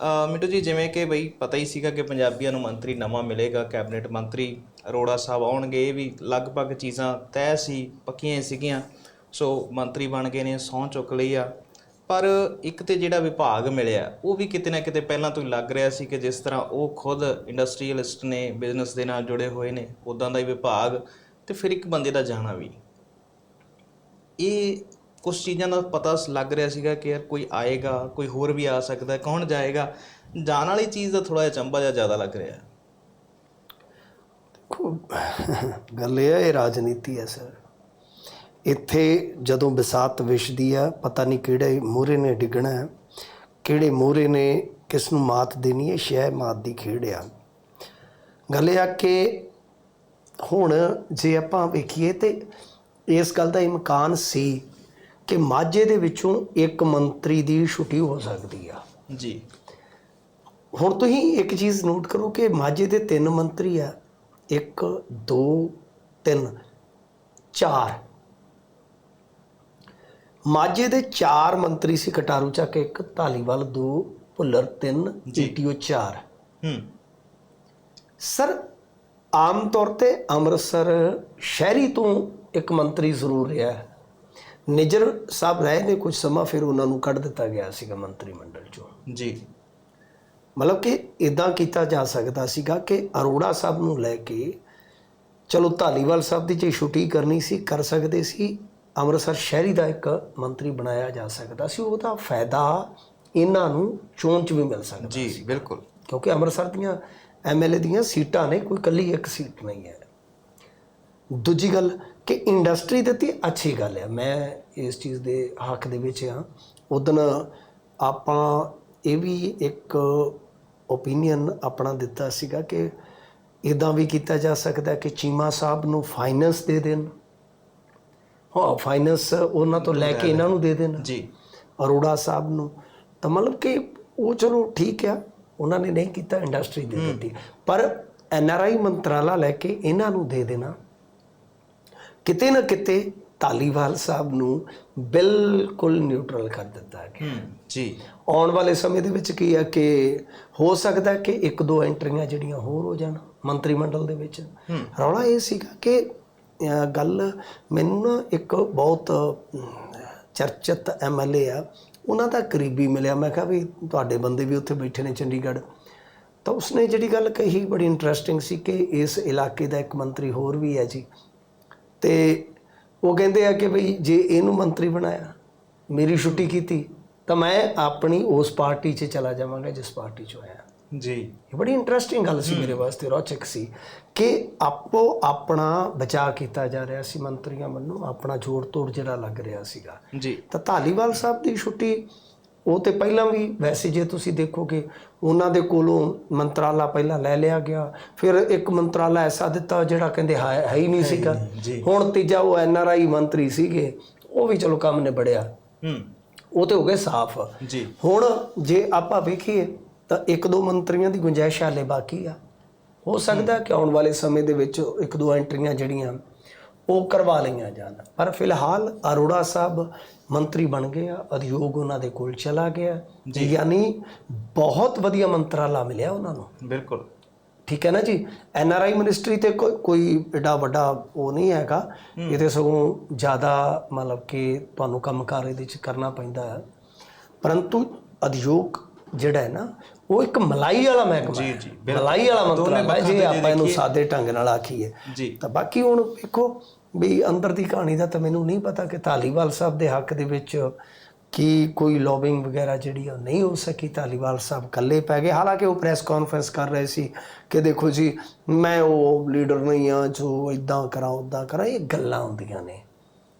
ਅ, ਮਿੰਟੂ ਜੀ ਜਿਵੇਂ ਕਿ ਬਈ ਪਤਾ ਹੀ ਸੀਗਾ ਕਿ ਪੰਜਾਬੀਆਂ ਨੂੰ ਮੰਤਰੀ ਨਵਾਂ ਮਿਲੇਗਾ ਕੈਬਨਿਟ ਮੰਤਰੀ ਅਰੋੜਾ ਸਾਹਿਬ ਆਉਣਗੇ ਇਹ ਵੀ ਲਗਭਗ ਚੀਜ਼ਾਂ ਤੈਅ ਸੀ ਪੱਕੀਆਂ ਸੀਗੀਆਂ। ਸੋ ਮੰਤਰੀ ਬਣ ਗਏ ਨੇ ਸਹੁੰ ਚੁੱਕ ਲਈ ਆ। ਪਰ ਇੱਕ ਤੇ ਜਿਹੜਾ ਵਿਭਾਗ ਮਿਲਿਆ ਉਹ ਵੀ ਕਿਤੇ ਨਾ ਕਿਤੇ ਪਹਿਲਾਂ ਤੋਂ ਹੀ ਲੱਗ ਰਿਹਾ ਸੀ ਕਿ ਜਿਸ ਤਰ੍ਹਾਂ ਉਹ ਖੁਦ ਇੰਡਸਟਰੀਅਲਿਸਟ ਨੇ ਬਿਜ਼ਨਸ ਦੇ ਨਾਲ ਜੁੜੇ ਹੋਏ ਨੇ ਉਦਾਂ ਦਾ ਹੀ ਵਿਭਾਗ ਤੇ ਫਿਰ ਇੱਕ ਬੰਦੇ ਦਾ ਜਾਣਾ ਵੀ। ਇਹ ਕੁਛ ਚੀਜ਼ਾਂ ਦਾ ਪਤਾ ਲੱਗ ਰਿਹਾ ਸੀਗਾ ਕਿ ਯਾਰ ਕੋਈ ਆਏਗਾ, ਕੋਈ ਹੋਰ ਵੀ ਆ ਸਕਦਾ, ਕੌਣ ਜਾਏਗਾ। ਜਾਣ ਵਾਲੀ ਚੀਜ਼ ਦਾ ਥੋੜਾ ਜਿਹਾ ਚੰਬਾ ਜਿਹਾ ਜ਼ਿਆਦਾ ਲੱਗ ਰਿਹਾ। ਦੇਖੋ, ਗੱਲ ਇਹ ਹੈ ਇਹ ਰਾਜਨੀਤੀ ਹੈ, ਸਰ। ਇੱਥੇ ਜਦੋਂ ਵਿਸਾਤ ਵਿਛਦੀ ਆ, ਪਤਾ ਨਹੀਂ ਕਿਹੜੇ ਮੂਹਰੇ ਨੇ ਡਿੱਗਣਾ ਹੈ, ਕਿਹੜੇ ਮੂਹਰੇ ਨੇ ਕਿਸ ਨੂੰ ਮਾਤ ਦੇਣੀ ਹੈ, ਸ਼ਹਿ ਮਾਤ ਦੀ ਖੇਡ ਆ। ਗੱਲ ਇਹ ਆ ਕਿ ਹੁਣ ਜੇ ਆਪਾਂ ਵੇਖੀਏ ਤੇ ਇਸ ਗੱਲ ਦਾ ਇਮਕਾਨ ਸੀ ਕਿ ਮਾਝੇ ਦੇ ਵਿੱਚੋਂ ਇੱਕ ਮੰਤਰੀ ਦੀ ਛੁੱਟੀ ਹੋ ਸਕਦੀ ਆ। ਜੀ। ਹੁਣ ਤੁਸੀਂ ਇੱਕ ਚੀਜ਼ ਨੋਟ ਕਰੋ ਕਿ ਮਾਝੇ ਦੇ ਤਿੰਨ ਮੰਤਰੀ ਆ। 1 2 3 4 ਮਾਝੇ ਦੇ ਚਾਰ ਮੰਤਰੀ ਸੀ ਕਟਾਰੂ ਚੱਕ ਇੱਕ ਧਾਲੀਵਾਲ ਦੋ ਭੁੱਲਰ ਤਿੰਨ ਜੀਟੀਓ 4 ਹੂੰ। ਸਰ ਆਮ ਤੌਰ ਤੇ ਅੰਮ੍ਰਿਤਸਰ ਸ਼ਹਿਰੀ ਤੋਂ ਇੱਕ ਮੰਤਰੀ ਜ਼ਰੂਰ ਰਿਹਾ। ਹੈ ਨਿਜਰ ਸਾਹਿਬ ਰਹੇ ਨੇ ਕੁਝ ਸਮਾਂ ਫਿਰ ਉਹਨਾਂ ਨੂੰ ਕੱਢ ਦਿੱਤਾ ਗਿਆ ਸੀਗਾ ਮੰਤਰੀ ਮੰਡਲ ਚੋਂ। ਜੀ। ਮਤਲਬ ਕਿ ਇਦਾਂ ਕੀਤਾ ਜਾ ਸਕਦਾ ਸੀਗਾ ਕਿ ਅਰੋੜਾ ਸਾਹਿਬ ਨੂੰ ਲੈ ਕੇ ਚਲੋ ਧਾਲੀਵਾਲ ਸਾਹਿਬ ਦੀ ਜੇ ਛੁੱਟੀ ਕਰਨੀ ਸੀ ਕਰ ਸਕਦੇ ਸੀ ਅੰਮ੍ਰਿਤਸਰ ਸ਼ਹਿਰੀ ਦਾ ਇੱਕ ਮੰਤਰੀ ਬਣਾਇਆ ਜਾ ਸਕਦਾ ਸੀ ਉਹਦਾ ਫਾਇਦਾ ਇਹਨਾਂ ਨੂੰ ਚੋਣ 'ਚ ਵੀ ਮਿਲ ਸਕਦਾ ਜੀ ਬਿਲਕੁਲ। ਕਿਉਂਕਿ ਅੰਮ੍ਰਿਤਸਰ ਦੀਆਂ ਐਮਐਲਏ ਦੀਆਂ ਸੀਟਾਂ ਨੇ ਕੋਈ ਕੱਲੀ ਇੱਕ ਸੀਟ ਨਹੀਂ ਹੈ। ਦੂਜੀ ਗੱਲ ਕਿ ਇੰਡਸਟਰੀ ਦਿੱਤੀ ਅੱਛੀ ਗੱਲ ਹੈ ਮੈਂ ਇਸ ਚੀਜ਼ ਦੇ ਹੱਕ ਦੇ ਵਿੱਚ ਹਾਂ ਉਦਨ ਆਪਾਂ ਇਹ ਵੀ ਇੱਕ ਓਪੀਨੀਅਨ ਆਪਣਾ ਦਿੱਤਾ ਸੀਗਾ ਕਿ ਇਦਾਂ ਵੀ ਕੀਤਾ ਜਾ ਸਕਦਾ ਕਿ ਚੀਮਾ ਸਾਹਿਬ ਨੂੰ ਫਾਈਨੈਂਸ ਦੇ ਦੇਣ। ਹਾਂ ਫਾਈਨੈਂਸ ਉਹਨਾਂ ਤੋਂ ਲੈ ਕੇ ਇਹਨਾਂ ਨੂੰ ਦੇ ਦੇਣ। ਜੀ। ਅਰੋੜਾ ਸਾਹਿਬ ਨੂੰ। ਤਾਂ ਮਤਲਬ ਕਿ ਉਹ ਚਲੋ ਠੀਕ ਆ। ਉਹਨਾਂ ਨੇ ਨਹੀਂ ਕੀਤਾ ਇੰਡਸਟਰੀ ਦੇ ਦਿੱਤੀ। ਪਰ ਐਨਆਰਆਈ ਮੰਤਰਾਲਾ ਲੈ ਕੇ ਇਹਨਾਂ ਨੂੰ ਦੇ ਦੇਣਾ। ਕਿਤੇ ਨਾ ਕਿਤੇ ਧਾਲੀਵਾਲ ਸਾਹਿਬ ਨੂੰ ਬਿਲਕੁਲ ਨਿਊਟਰਲ ਕਰ ਦਿੱਤਾ ਗਿਆ ਹੂੰ ਜੀ। ਆਉਣ ਵਾਲੇ ਸਮੇਂ ਦੇ ਵਿੱਚ ਕੀ ਹੈ ਕਿ ਹੋ ਸਕਦਾ ਕਿ ਇੱਕ ਦੋ ਐਂਟਰੀਆਂ ਜਿਹੜੀਆਂ ਹੋਰ ਹੋ ਜਾਣ ਮੰਤਰੀ ਮੰਡਲ ਦੇ ਵਿੱਚ। ਰੌਲਾ ਇਹ ਸੀਗਾ ਕਿ ਗੱਲ ਮੈਨੂੰ ਨਾ ਇੱਕ ਬਹੁਤ ਚਰਚਿਤ ਐਮਐਲਏ ਆ ਉਹਨਾਂ ਦਾ ਕਰੀਬੀ ਮਿਲਿਆ। ਮੈਂ ਕਿਹਾ ਵੀ ਤੁਹਾਡੇ ਬੰਦੇ ਵੀ ਉੱਥੇ ਬੈਠੇ ਨੇ ਚੰਡੀਗੜ੍ਹ। ਤਾਂ ਉਸਨੇ ਜਿਹੜੀ ਗੱਲ ਕਹੀ ਬੜੀ ਇੰਟਰਸਟਿੰਗ ਸੀ ਕਿ ਇਸ ਇਲਾਕੇ ਦਾ ਇੱਕ ਮੰਤਰੀ ਹੋਰ ਵੀ ਹੈ ਜੀ। ਤੇ ਉਹ ਕਹਿੰਦੇ ਆ ਕਿ ਭਈ ਜੇ ਇਹਨੂੰ ਮੰਤਰੀ ਬਣਾਇਆ ਮੇਰੀ ਛੁੱਟੀ ਕੀਤੀ ਤਾਂ ਮੈਂ ਆਪਣੀ ਉਸ ਪਾਰਟੀ 'ਚ ਚਲਾ ਜਾਵਾਂਗਾ ਜਿਸ ਪਾਰਟੀ 'ਚੋਂ ਆਇਆ। ਜੀ। ਇਹ ਬੜੀ ਇੰਟਰਸਟਿੰਗ ਗੱਲ ਸੀ ਮੇਰੇ ਵਾਸਤੇ ਰੌਚਕ ਸੀ ਕਿ ਆਪੋ ਆਪਣਾ ਬਚਾਅ ਕੀਤਾ ਜਾ ਰਿਹਾ ਸੀ ਮੰਤਰੀਆਂ ਵੱਲੋਂ ਆਪਣਾ ਜੋੜ ਤੋੜ ਜਿਹੜਾ ਲੱਗ ਰਿਹਾ ਸੀਗਾ। ਜੀ। ਤਾਂ ਧਾਲੀਵਾਲ ਸਾਹਿਬ ਦੀ ਛੁੱਟੀ ਉਹ ਤੇ ਪਹਿਲਾਂ ਵੀ ਵੈਸੇ ਜੇ ਤੁਸੀਂ ਦੇਖੋਗੇ ਉਹਨਾਂ ਦੇ ਕੋਲੋਂ ਮੰਤਰਾਲਾ ਪਹਿਲਾਂ ਲੈ ਲਿਆ ਗਿਆ। ਫਿਰ ਇੱਕ ਮੰਤਰਾਲਾ ਐਸਾ ਦਿੱਤਾ ਜਿਹੜਾ ਕਹਿੰਦੇ ਹੈ ਹੈ ਨਹੀਂ ਸੀਗਾ। ਹੁਣ ਤੀਜਾ ਉਹ ਐਨਆਰਆਈ ਮੰਤਰੀ ਸੀਗੇ ਉਹ ਵੀ ਚਲੋ ਕੰਮ ਨਿਬੜਿਆ। ਹੂੰ। ਉਹ ਤੇ ਹੋ ਗਏ ਸਾਫ਼। ਜੀ। ਹੁਣ ਜੇ ਆਪਾਂ ਵੇਖੀਏ ਤਾਂ ਇੱਕ ਦੋ ਮੰਤਰੀਆਂ ਦੀ ਗੁੰਜਾਇਸ਼ ਹਾਲੇ ਬਾਕੀ ਆ। ਹੋ ਸਕਦਾ ਕਿ ਆਉਣ ਵਾਲੇ ਸਮੇਂ ਦੇ ਵਿੱਚ ਇੱਕ ਦੋ ਐਂਟਰੀਆਂ ਜਿਹੜੀਆਂ ਉਹ ਕਰਵਾ ਲਈਆਂ ਜਾਣ। ਪਰ ਫਿਲਹਾਲ ਅਰੋੜਾ ਸਾਹਿਬ ਮੰਤਰੀ ਬਣ ਗਏ ਆ ਉਦਯੋਗ ਉਹਨਾਂ ਦੇ ਕੋਲ ਚਲਾ ਗਿਆ। ਯਾਨੀ ਬਹੁਤ ਵਧੀਆ ਮੰਤਰਾਲਾ ਮਿਲਿਆ ਉਹਨਾਂ ਨੂੰ। ਬਿਲਕੁਲ। ਠੀਕ ਹੈ ਨਾ ਜੀ? ਐਨ ਆਰ ਆਈ ਮਿਨਿਸਟਰੀ ਤੇ ਕੋਈ ਏਡਾ ਵੱਡਾ ਉਹ ਨਹੀਂ ਹੈਗਾ। ਇਹਦੇ ਸਗੋਂ ਜ਼ਿਆਦਾ ਮਤਲਬ ਕਿ ਤੁਹਾਨੂੰ ਕੰਮਕਾਰ ਇਹਦੇ ਚ ਕਰਨਾ ਪੈਂਦਾ ਹੈ। ਪਰੰਤੂ ਉਦਯੋਗ ਜਿਹੜਾ ਹੈ ਨਾ ਉਹ ਇੱਕ ਮਲਾਈ ਵਾਲਾ ਮਹਿਕਮਾ ਹੈ ਜੀ, ਮਲਾਈ ਵਾਲਾ ਮੰਤਰਾਲਾ ਹੈ ਜੇ ਆਪਾਂ ਇਹਨੂੰ ਸਾਦੇ ਢੰਗ ਨਾਲ ਆਖੀਏ ਜੀ। ਤਾਂ ਬਾਕੀ ਹੁਣ ਵੇਖੋ ਵੀ ਅੰਦਰ ਦੀ ਕਹਾਣੀ ਦਾ ਤਾਂ ਮੈਨੂੰ ਨਹੀਂ ਪਤਾ ਕਿ ਧਾਲੀਵਾਲ ਸਾਹਿਬ ਦੇ ਹੱਕ ਦੇ ਵਿੱਚ ਕੀ ਕੋਈ ਲੌਬਿੰਗ ਵਗੈਰਾ ਜਿਹੜੀ ਉਹ ਨਹੀਂ ਹੋ ਸਕੀ। ਧਾਲੀਵਾਲ ਸਾਹਿਬ ਇਕੱਲੇ ਪੈ ਗਏ। ਹਾਲਾਂਕਿ ਉਹ ਪ੍ਰੈਸ ਕਾਨਫਰੰਸ ਕਰ ਰਹੇ ਸੀ ਕਿ ਦੇਖੋ ਜੀ ਮੈਂ ਉਹ ਲੀਡਰ ਨਹੀਂ ਆ ਜੋ ਇਦਾਂ ਕਰਾਂ ਉਦਾਂ ਕਰਾਂ ਇਹ ਗੱਲਾਂ ਹੁੰਦੀਆਂ ਨੇ।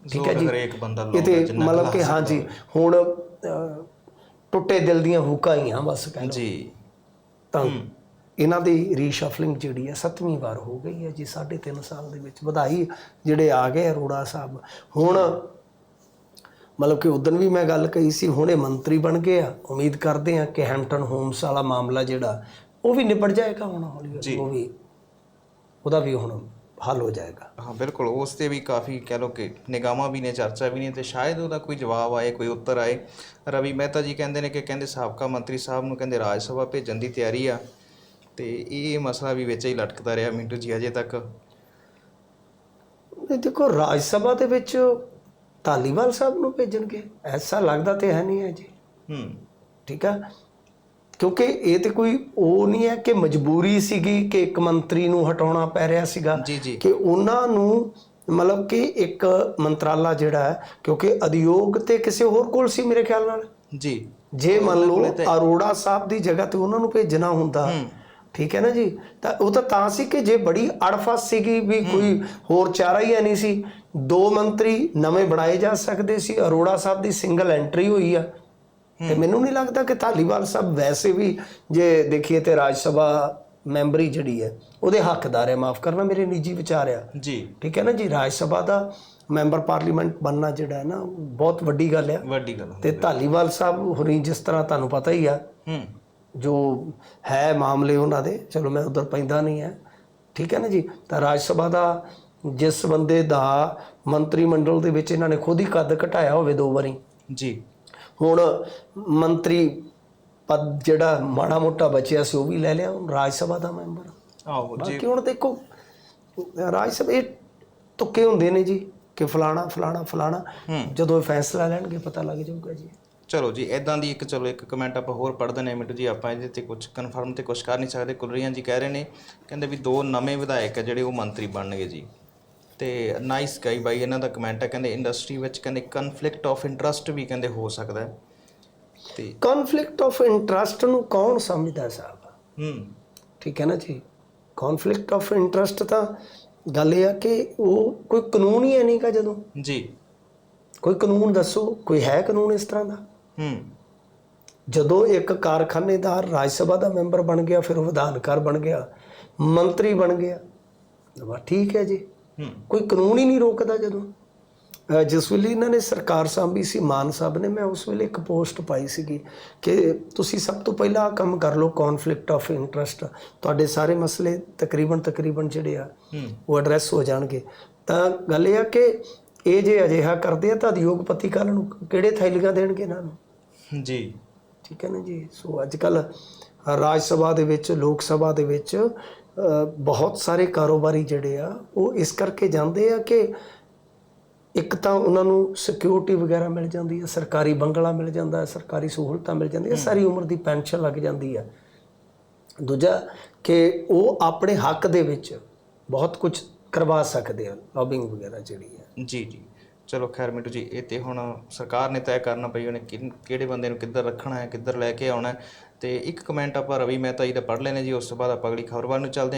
ਠੀਕ ਹੈ ਜੀ? ਹਰੇਕ ਬੰਦਾ ਜਿੰਨਾ ਮਤਲਬ ਕਿ ਹਾਂਜੀ ਹੁਣ ਟੁੱਟੇ ਦਿਲ ਦੀਆਂ ਹੁਕਾਂ ਹੀ ਆ ਬਸ ਕਹਿ ਲਓ ਜੀ। ਤਾਂ ਇਹਨਾਂ ਦੀ ਰੀਸ਼ਫਲਿੰਗ ਜਿਹੜੀ ਹੈ ਸੱਤਵੀਂ ਵਾਰ ਹੋ ਗਈ ਹੈ ਜੀ 3.5 ਸਾਲ ਦੇ ਵਿੱਚ ਵਧਾਈ ਜਿਹੜੇ ਆ ਗਏ ਅਰੋੜਾ ਸਾਹਿਬ। ਹੁਣ ਮਤਲਬ ਕਿ ਉਦੋਂ ਵੀ ਮੈਂ ਗੱਲ ਕਹੀ ਸੀ ਹੁਣ ਮੰਤਰੀ ਬਣ ਗਏ ਆ। ਉਮੀਦ ਕਰਦੇ ਆ ਕਿ ਹੈਂਪਟਨ ਹੋਮਸ ਵਾਲਾ ਮਾਮਲਾ ਜਿਹੜਾ ਉਹ ਵੀ ਨਿਪਟ ਜਾਏਗਾ ਹੁਣ ਹੌਲੀ ਹੌਲੀ ਉਹ ਵੀ ਉਹਦਾ ਵੀ ਹੁਣ ਹੱਲ ਹੋ ਜਾਏਗਾ। ਹਾਂ ਬਿਲਕੁਲ। ਉਸ ਤੇ ਵੀ ਕਾਫੀ ਕਹਿ ਲੋ ਕਿ ਨਿਗਾਹਾਂ ਵੀ ਨੇ ਚਰਚਾ ਵੀ ਨੇ ਤੇ ਸ਼ਾਇਦ ਉਹਦਾ ਕੋਈ ਜਵਾਬ ਆਏ ਕੋਈ ਉੱਤਰ ਆਏ। ਰਵੀ ਮਹਿਤਾ ਜੀ ਕਹਿੰਦੇ ਨੇ ਕਿ ਕਹਿੰਦੇ ਸਾਬਕਾ ਮੰਤਰੀ ਸਾਹਿਬ ਨੂੰ ਕਹਿੰਦੇ ਰਾਜ ਸਭਾ ਭੇਜਣ ਦੀ ਤਿਆਰੀ ਆ ਤੇ ਇਹ ਮਸਲਾ ਵੀ ਵਿੱਚ ਹੀ ਲਟਕਦਾ ਰਿਹਾ ਮਿੰਟੂ ਜੀ ਅਜੇ ਤੱਕ। ਇਹ ਦੇਖੋ ਰਾਜ ਸਭਾ ਦੇ ਵਿੱਚ ਧਾਲੀਵਾਲ ਸਾਹਿਬ ਨੂੰ ਭੇਜਣਗੇ। ਐਸਾ ਲੱਗਦਾ ਤੇ ਹੈ ਨਹੀਂ ਹੈ ਜੀ। ਹੂੰ। ਠੀਕ ਆ? ਕਿਉਂਕਿ ਇਹ ਤੇ ਕੋਈ ਉਹ ਨਹੀਂ ਹੈ ਕਿ ਮਜਬੂਰੀ ਸੀਗੀ ਕਿ ਇੱਕ ਮੰਤਰੀ ਨੂੰ ਹਟਾਉਣਾ ਪੈ ਰਿਹਾ ਸੀਗਾ ਕਿ ਉਹਨਾਂ ਨੂੰ ਮਤਲਬ ਕਿ ਇੱਕ ਮੰਤਰਾਲਾ ਜਿਹੜਾ ਹੈ ਕਿਉਂਕਿ ਅਧਿਯੋਗ ਤੇ ਕਿਸੇ ਹੋਰ ਕੋਲ ਸੀ ਮੇਰੇ ਖਿਆਲ ਨਾਲ। ਜੀ। ਜੇ ਮੰਨ ਲਓ ਅਰੋੜਾ ਸਾਹਿਬ ਦੀ ਜਗ੍ਹਾ ਤੇ ਉਹਨਾਂ ਨੂੰ ਭੇਜਣਾ ਹੁੰਦਾ ਠੀਕ ਹੈ ਨਾ ਜੀ? ਤਾਂ ਉਹ ਤਾਂ ਤਾਂ ਸੀ ਕਿ ਜੇ ਬੜੀ ਅੜਫਸ ਸੀਗੀ ਵੀ ਕੋਈ ਹੋਰ ਚਾਰਾ ਹੈ ਨਹੀਂ ਸੀ। ਦੋ ਮੰਤਰੀ ਨਵੇਂ ਬਣਾਏ ਜਾ ਸਕਦੇ ਸੀ। ਅਰੋੜਾ ਸਾਹਿਬ ਦੀ ਸਿੰਗਲ ਐਂਟਰੀ ਹੋਈ ਆ। ਤੇ ਮੈਨੂੰ ਨਹੀਂ ਲੱਗਦਾ ਕਿ ਧਾਲੀਵਾਲ ਸਾਹਿਬ ਵੈਸੇ ਵੀ ਜੇ ਦੇਖੀਏ ਤੇ ਰਾਜ ਸਭਾ ਮੈਂਬਰੀ ਜਿਹੜੀ ਹੈ ਉਹਦੇ ਹੱਕਦਾਰ ਹੈ। ਮਾਫ ਕਰਨਾ ਮੇਰੇ ਨਿੱਜੀ ਵਿਚਾਰ ਆ। ਜੀ। ਠੀਕ ਹੈ ਨਾ ਜੀ? ਰਾਜ ਸਭਾ ਦਾ ਮੈਂਬਰ ਪਾਰਲੀਮੈਂਟ ਬਣਨਾ ਜਿਹੜਾ ਹੈ ਨਾ ਬਹੁਤ ਵੱਡੀ ਗੱਲ ਹੈ ਵੱਡੀ ਗੱਲ ਤੇ ਧਾਲੀਵਾਲ ਸਾਹਿਬ ਹੁਣੀ ਜਿਸ ਤਰ੍ਹਾਂ ਤੁਹਾਨੂੰ ਪਤਾ ਹੀ ਆ ਹੂੰ। ਜੋ ਹੈ ਮਾਮਲੇ ਉਹਨਾਂ ਦੇ ਚਲੋ ਮੈਂ ਉਧਰ ਪੈਂਦਾ ਨਹੀਂ ਹੈ ਠੀਕ ਹੈ ਨਾ ਜੀ? ਤਾਂ ਰਾਜ ਸਭਾ ਦਾ ਜਿਸ ਬੰਦੇ ਦਾ ਮੰਤਰੀ ਮੰਡਲ ਦੇ ਵਿੱਚ ਇਹਨਾਂ ਨੇ ਖੁਦ ਹੀ ਕੱਦ ਘਟਾਇਆ ਹੋਵੇ ਦੋ ਵਾਰੀ। ਜੀ। ਹੁਣ ਮੰਤਰੀ ਪਦ ਜਿਹੜਾ ਮਾੜਾ ਮੋਟਾ ਬਚਿਆ ਸੀ ਉਹ ਵੀ ਲੈ ਲਿਆ ਹੁਣ ਰਾਜ ਸਭਾ ਦਾ ਮੈਂਬਰ। ਆਹੋ ਜੀ ਬਾਕੀ ਹੁਣ ਦੇਖੋ ਰਾਜ ਸਭਾ ਇਹ ਤੁੱਕੇ ਹੁੰਦੇ ਨੇ ਜੀ ਕਿ ਫਲਾਣਾ ਫਲਾਣਾ ਫਲਾਣਾ ਜਦੋਂ ਫੈਸਲਾ ਲੈਣਗੇ ਪਤਾ ਲੱਗ ਜਾਊਗਾ ਜੀ। ਚਲੋ ਜੀ ਇਦਾਂ ਦੀ ਇੱਕ ਚਲੋ ਇੱਕ ਕਮੈਂਟ ਆਪਾਂ ਹੋਰ ਪੜ੍ਹ ਦਿੰਦੇ ਹਾਂ ਮਿੰਟੂ ਜੀ ਆਪਾਂ ਇਹਦੇ ਤੇ ਕੁਝ ਕਨਫਰਮ ਤੇ ਕੁਝ ਕਰ ਨਹੀਂ ਸਕਦੇ ਕੁਲਰੀਆਂ ਜੀ ਕਹਿ ਰਹੇ ਨੇ ਕਹਿੰਦੇ ਵੀ ਦੋ ਨਵੇਂ ਵਿਧਾਇਕ ਆ ਜਿਹੜੇ ਉਹ ਮੰਤਰੀ ਬਣਨਗੇ ਜੀ। ਤੇ ਨਾਈਸ ਗਾਈ ਬਾਈ ਇਹਨਾਂ ਦਾ ਕਮੈਂਟ ਹੈ ਕਹਿੰਦੇ ਇੰਡਸਟਰੀ ਵਿੱਚ ਕਹਿੰਦੇ ਕਨਫਲਿਕਟ ਆਫ ਇੰਟਰਸਟ ਵੀ ਕਹਿੰਦੇ ਹੋ ਸਕਦਾ ਹੈ। ਤੇ ਕਨਫਲਿਕਟ ਆਫ ਇੰਟਰਸਟ ਨੂੰ ਕੌਣ ਸਮਝਦਾ ਸਾਹਿਬ? ਹੂੰ। ਠੀਕ ਹੈ ਨਾ ਜੀ? ਕਨਫਲਿਕਟ ਆਫ ਇੰਟਰਸਟ ਤਾਂ ਗੱਲ ਇਹ ਆ ਕਿ ਉਹ ਕੋਈ ਕਾਨੂੰਨ ਹੀ ਹੈ ਨਹੀਂ ਕਾ ਜਦੋਂ। ਜੀ। ਕੋਈ ਕਾਨੂੰਨ ਦੱਸੋ ਕੋਈ ਹੈ ਕਾਨੂੰਨ ਇਸ ਤਰ੍ਹਾਂ ਦਾ? ਹੂੰ। ਜਦੋਂ ਇੱਕ ਕਾਰਖਾਨੇਦਾਰ ਰਾਜ ਸਭਾ ਦਾ ਮੈਂਬਰ ਬਣ ਗਿਆ ਫਿਰ ਉਹ ਵਿਧਾਨਕਾਰ ਬਣ ਗਿਆ ਮੰਤਰੀ ਬਣ ਗਿਆ। ਵਾ ਠੀਕ ਹੈ ਜੀ। ਕੋਈ ਕਾਨੂੰਨ ਹੀ ਨਹੀਂ ਰੋਕਦਾ ਜਦੋਂ। ਜਿਸ ਵੇਲੇ ਇਹਨਾਂ ਨੇ ਸਰਕਾਰ ਸਾਂਭੀ ਸੀ ਮਾਨ ਸਾਹਿਬ ਨੇ ਮੈਂ ਉਸ ਵੇਲੇ ਇੱਕ ਪੋਸਟ ਪਾਈ ਸੀਗੀ ਕਿ ਤੁਸੀਂ ਸਭ ਤੋਂ ਪਹਿਲਾਂ ਆਹ ਕੰਮ ਕਰ ਲਓ ਕਨਫਲਿਕਟ ਆਫ ਇੰਟਰਸਟ ਤੁਹਾਡੇ ਸਾਰੇ ਮਸਲੇ ਤਕਰੀਬਨ ਤਕਰੀਬਨ ਜਿਹੜੇ ਆ ਉਹ ਐਡਰੈਸ ਹੋ ਜਾਣਗੇ। ਤਾਂ ਗੱਲ ਇਹ ਆ ਕਿ ਇਹ ਜੇ ਅਜਿਹਾ ਕਰਦੇ ਆ ਤਾਂ ਉਦਯੋਗਪਤੀ ਕੱਲ ਨੂੰ ਕਿਹੜੇ ਥੈਲੀਆਂ ਦੇਣਗੇ ਇਹਨਾਂ ਨੂੰ? ਜੀ। ਠੀਕ ਹੈ ਨਾ ਜੀ? ਸੋ ਅੱਜ ਕੱਲ ਰਾਜ ਸਭਾ ਦੇ ਵਿੱਚ ਲੋਕ ਸਭਾ ਦੇ ਵਿੱਚ ਬਹੁਤ ਸਾਰੇ ਕਾਰੋਬਾਰੀ ਜਿਹੜੇ ਆ, ਉਹ ਇਸ ਕਰਕੇ ਜਾਂਦੇ ਆ ਕਿ ਇੱਕ ਤਾਂ ਉਹਨਾਂ ਨੂੰ ਸਿਕਿਉਰਿਟੀ ਵਗੈਰਾ ਮਿਲ ਜਾਂਦੀ ਹੈ ਸਰਕਾਰੀ ਬੰਗਲਾ ਮਿਲ ਜਾਂਦਾ ਹੈ ਸਰਕਾਰੀ ਸਹੂਲਤਾਂ ਮਿਲ ਜਾਂਦੀਆਂ ਸਾਰੀ ਉਮਰ ਦੀ ਪੈਨਸ਼ਨ ਲੱਗ ਜਾਂਦੀ ਹੈ ਦੂਜਾ ਕਿ ਉਹ ਆਪਣੇ ਹੱਕ ਦੇ ਵਿੱਚ ਬਹੁਤ ਕੁਝ ਕਰਵਾ ਸਕਦੇ ਆ ਲੌਬਿੰਗ ਵਗੈਰਾ ਜਿਹੜੀ ਹੈ ਜੀ ਜੀ। ਚਲੋ ਖੈਰ ਮਿੰਟੂ ਜੀ, ਇਹ ਤੇ ਹੁਣ ਸਰਕਾਰ ਨੇ ਤੈਅ ਕਰਨਾ ਪਈ, ਉਹਨੇ ਕਿਹੜੇ ਬੰਦੇ ਨੂੰ ਕਿੱਧਰ ਰੱਖਣਾ ਹੈ, ਕਿੱਧਰ ਲੈ ਕੇ ਆਉਣਾ ਹੈ। ਤੇ ਇੱਕ ਕਮੈਂਟ ਆਪਾਂ ਰਵੀ ਮਹਿਤਾ ਜੀ ਦਾ ਪੜ੍ਹ ਲੈਨੇ ਜੀ, ਉਸ ਤੋਂ ਬਾਅਦ ਆਪਾਂ ਅਗਲੀ ਖਬਰ ਵੱਲ ਨੂੰ ਚੱਲਦੇ ਹਾਂ।